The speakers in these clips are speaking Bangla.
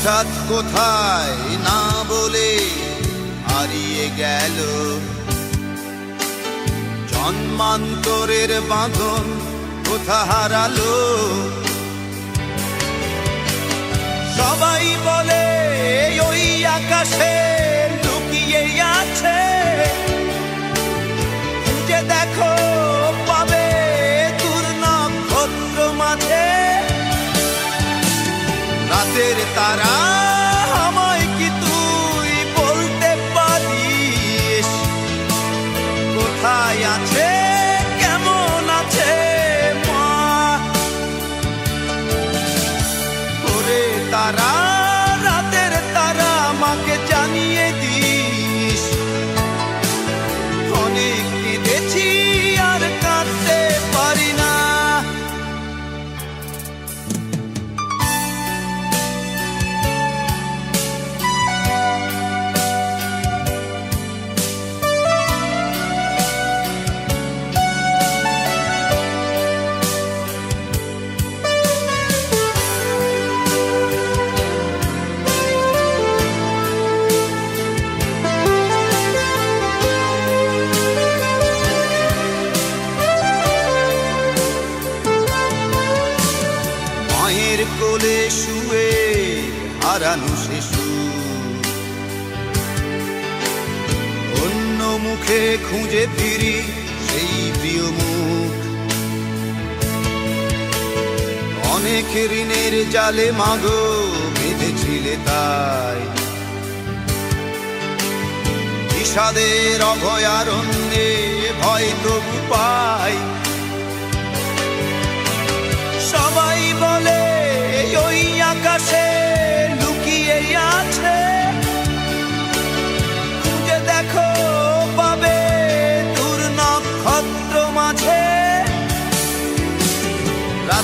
হঠাৎ কোথায়? না বলে হারিয়ে গেল। জন্মান্তরের বাঁধন কোথা হারালো? সবাই বলে ওই আকাশে রাতের তারা আমায় কি তুই বলতে পারিস? কোথায় আছে? কেমন আছে? মা? করে তারা হারানো শিশু। অন্য মুখে খুঁজে ফিরি সেই প্রিয় মুখ। অনেক ঋণের জালে মাগো বেঁধেছিলে তাই। বিষাদের অভয়ারণ্যে ভয় তবু পাই।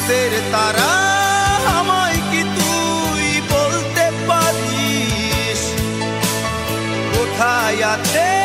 রাতের তারা আমায় কি তুই বলতে পারিস? কোথায় আছে